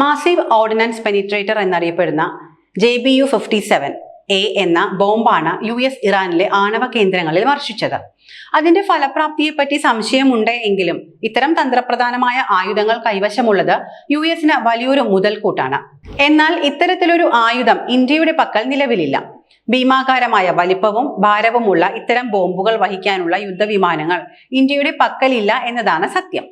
Massive ordnance penetrator എന്നറിയപ്പെടുന്ന J B U fifty seven A എന്ന ബോംബാണ് യു എസ് ഇറാനിലെ ആണവ കേന്ദ്രങ്ങളിൽ വർഷിച്ചത്. അതിന്റെ ഫലപ്രാപ്തിയെപ്പറ്റി സംശയമുണ്ട് എങ്കിലും ഇത്തരം തന്ത്രപ്രധാനമായ ആയുധങ്ങൾ കൈവശമുള്ളത് യു എസിന് വലിയൊരു മുതൽക്കൂട്ടാണ്. എന്നാൽ ഇത്തരത്തിലൊരു ആയുധം ഇന്ത്യയുടെ പക്കൽ നിലവിലില്ല. ഭീമാകാരമായ വലിപ്പവും ഭാരവുമുള്ള ഇത്തരം ബോംബുകൾ വഹിക്കാനുള്ള യുദ്ധവിമാനങ്ങൾ ഇന്ത്യയുടെ പക്കലില്ല എന്നതാണ് സത്യം.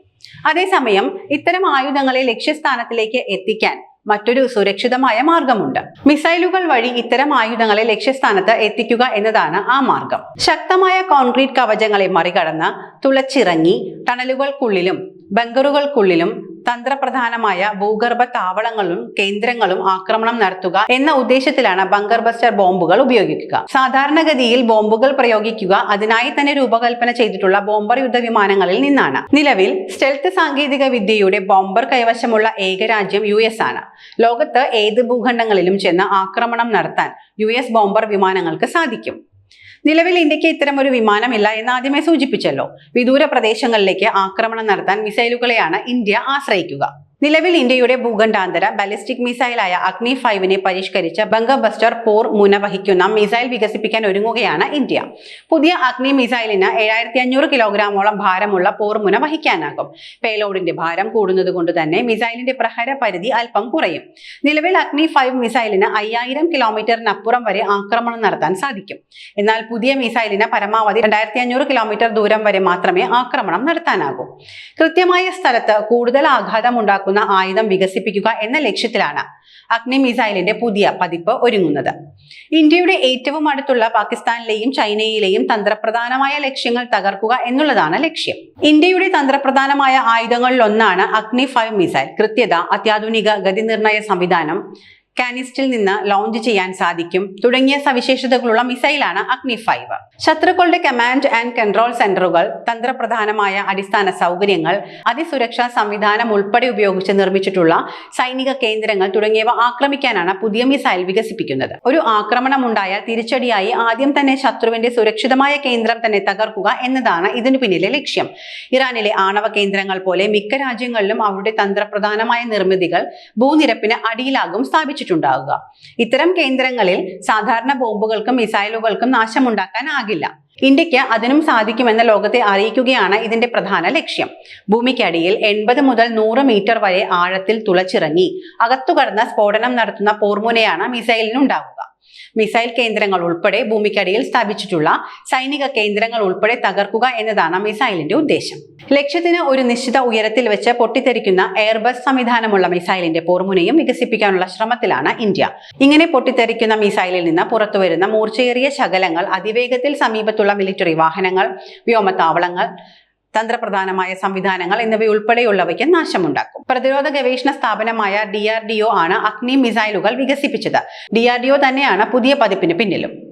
അതേസമയം ഇത്തരം ആയുധങ്ങളെ ലക്ഷ്യസ്ഥാനത്തിലേക്ക് എത്തിക്കാൻ മറ്റൊരു സുരക്ഷിതമായ മാർഗമുണ്ട്. മിസൈലുകൾ വഴി ഇത്തരം ആയുധങ്ങളെ ലക്ഷ്യസ്ഥാനത്ത് എത്തിക്കുക എന്നതാണ് ആ മാർഗം. ശക്തമായ കോൺക്രീറ്റ് കവചങ്ങളെ മറികടന്ന് തുളച്ചിറങ്ങി ടണലുകൾക്കുള്ളിലും ബങ്കറുകൾക്കുള്ളിലും തന്ത്രപ്രധാനമായ ഭൂഗർഭ താവളങ്ങളും കേന്ദ്രങ്ങളും ആക്രമണം നടത്തുക എന്ന ഉദ്ദേശത്തിലാണ് ബങ്കർ ബസ്റ്റർ ബോംബുകൾ ഉപയോഗിക്കുക. സാധാരണഗതിയിൽ ബോംബുകൾ പ്രയോഗിക്കുക അതിനായി തന്നെ രൂപകൽപ്പന ചെയ്തിട്ടുള്ള ബോംബർ യുദ്ധ വിമാനങ്ങളിൽ നിന്നാണ്. നിലവിൽ സ്റ്റെൽത്ത് സാങ്കേതിക വിദ്യയുടെ ബോംബർ കൈവശമുള്ള ഏക രാജ്യം യു എസ് ആണ്. ലോകത്ത് ഏത് ഭൂഖണ്ഡങ്ങളിലും ചെന്ന് ആക്രമണം നടത്താൻ യു എസ് ബോംബർ വിമാനങ്ങൾക്ക് സാധിക്കും. നിലവിൽ ഇന്ത്യയ്ക്ക് ഇത്തരം ഒരു വിമാനമില്ല എന്ന് ആദ്യമേ സൂചിപ്പിച്ചല്ലോ. വിദൂര പ്രദേശങ്ങളിലേക്ക് ആക്രമണം നടത്താൻ മിസൈലുകളെയാണ് ഇന്ത്യ ആശ്രയിക്കുക. നിലവിൽ ഇന്ത്യയുടെ ഭൂഖണ്ഡാന്തര ബാലിസ്റ്റിക് മിസൈലായ അഗ്നി ഫൈവിനെ പരിഷ്കരിച്ച ബംഗബസ്റ്റർ ബസ്റ്റർ പോർ മുന വഹിക്കുന്ന മിസൈൽ വികസിപ്പിക്കാൻ ഒരുങ്ങുകയാണ് ഇന്ത്യ. പുതിയ അഗ്നി മിസൈലിന് ഏഴായിരത്തി അഞ്ഞൂറ് കിലോഗ്രാമോളം ഭാരമുള്ള പോർ മുന വഹിക്കാനാകും പേലോഡിന്റെ ഭാരം കൂടുന്നത് കൊണ്ട് തന്നെ മിസൈലിന്റെ പ്രഹര പരിധി അല്പം കുറയും. നിലവിൽ അഗ്നി ഫൈവ് മിസൈലിന് അയ്യായിരം കിലോമീറ്ററിനപ്പുറം വരെ ആക്രമണം നടത്താൻ സാധിക്കും. എന്നാൽ പുതിയ മിസൈലിന് പരമാവധി രണ്ടായിരത്തി അഞ്ഞൂറ് കിലോമീറ്റർ ദൂരം വരെ മാത്രമേ ആക്രമണം നടത്താനാകൂ. കൃത്യമായ സ്ഥലത്ത് കൂടുതൽ ആഘാതം ഉണ്ടാക്കുന്ന ആയുധം വികസിപ്പിക്കുക എന്ന ലക്ഷ്യത്തിലാണ് അഗ്നി മിസൈലിന്റെ പുതിയ പതിപ്പ് ഒരുങ്ങുന്നത്. ഇന്ത്യയുടെ ഏറ്റവും അടുത്തുള്ള പാകിസ്ഥാനിലെയും ചൈനയിലെയും തന്ത്രപ്രധാനമായ ലക്ഷ്യങ്ങൾ തകർക്കുക എന്നുള്ളതാണ് ലക്ഷ്യം. ഇന്ത്യയുടെ തന്ത്രപ്രധാനമായ ആയുധങ്ങളിലൊന്നാണ് അഗ്നി ഫൈവ് മിസൈൽ. കൃത്യത അത്യാധുനിക ഗതിനിർണയ സംവിധാനം കാനിസ്റ്റിൽ നിന്ന് ലോഞ്ച് ചെയ്യാൻ സാധിക്കും. തുടങ്ങിയ സവിശേഷതകളുള്ള മിസൈലാണ് അഗ്നി ഫൈവ് ശത്രുക്കളുടെ കമാൻഡ് ആൻഡ് കൺട്രോൾ സെന്ററുകൾ തന്ത്രപ്രധാനമായ അടിസ്ഥാന സൗകര്യങ്ങൾ അതിസുരക്ഷാ സംവിധാനം ഉൾപ്പെടെ ഉപയോഗിച്ച് നിർമ്മിച്ചിട്ടുള്ള സൈനിക കേന്ദ്രങ്ങൾ തുടങ്ങിയവ ആക്രമിക്കാനാണ് പുതിയ മിസൈൽ വികസിപ്പിക്കുന്നത്. ഒരു ആക്രമണം ഉണ്ടായാൽ തിരിച്ചടിയായി ആദ്യം തന്നെ ശത്രുവിന്റെ സുരക്ഷിതമായ കേന്ദ്രം തന്നെ തകർക്കുക എന്നതാണ് ഇതിനു പിന്നിലെ ലക്ഷ്യം. ഇറാനിലെ ആണവ കേന്ദ്രങ്ങൾ പോലെ മിക്ക രാജ്യങ്ങളിലും അവരുടെ തന്ത്രപ്രധാനമായ നിർമ്മിതികൾ ഭൂനിരപ്പിന് അടിയിലാകും സ്ഥാപിച്ചിട്ടുണ്ടാവുക ഇത്തരം കേന്ദ്രങ്ങളിൽ സാധാരണ ബോംബുകൾക്കും മിസൈലുകൾക്കും നാശമുണ്ടാക്കാനാകില്ല ഇന്ത്യയ്ക്ക് അതിനും സാധിക്കുമെന്ന ലോകത്തെ അറിയിക്കുകയാണ് ഇതിന്റെ പ്രധാന ലക്ഷ്യം. ഭൂമിക്കടിയിൽ എൺപത് മുതൽ നൂറ് മീറ്റർ വരെ ആഴത്തിൽ തുളച്ചിറങ്ങി അകത്തുകടന്ന് സ്ഫോടനം നടത്തുന്ന പോർമുനയാണ് മിസൈലിനുണ്ടാവുക. മിസൈൽ കേന്ദ്രങ്ങൾ ഉൾപ്പെടെ ഭൂമിക്കടിയിൽ സ്ഥാപിച്ചിട്ടുള്ള സൈനിക കേന്ദ്രങ്ങൾ ഉൾപ്പെടെ തകർക്കുക എന്നതാണ് മിസൈലിന്റെ ഉദ്ദേശം. ലക്ഷ്യത്തിന് ഒരു നിശ്ചിത ഉയരത്തിൽ വെച്ച് പൊട്ടിത്തെറിക്കുന്ന എയർബസ് സംവിധാനമുള്ള മിസൈലിന്റെ പോർമുനയും വികസിപ്പിക്കാനുള്ള ശ്രമത്തിലാണ് ഇന്ത്യ. ഇങ്ങനെ പൊട്ടിത്തെറിക്കുന്ന മിസൈലിൽ നിന്ന് പുറത്തുവരുന്ന മൂർച്ചയേറിയ ശകലങ്ങൾ അതിവേഗത്തിൽ സമീപത്തുള്ള മിലിറ്ററി വാഹനങ്ങൾ വ്യോമത്താവളങ്ങൾ തന്ത്രപ്രധാനമായ സംവിധാനങ്ങൾ എന്നിവയുൾപ്പെടെയുള്ളവയ്ക്ക് നാശമുണ്ടാക്കും. പ്രതിരോധ ഗവേഷണ സ്ഥാപനമായ ഡി ആണ് അഗ്നി മിസൈലുകൾ വികസിപ്പിച്ചത്. ഡി തന്നെയാണ് പുതിയ പതിപ്പിന് പിന്നിലും.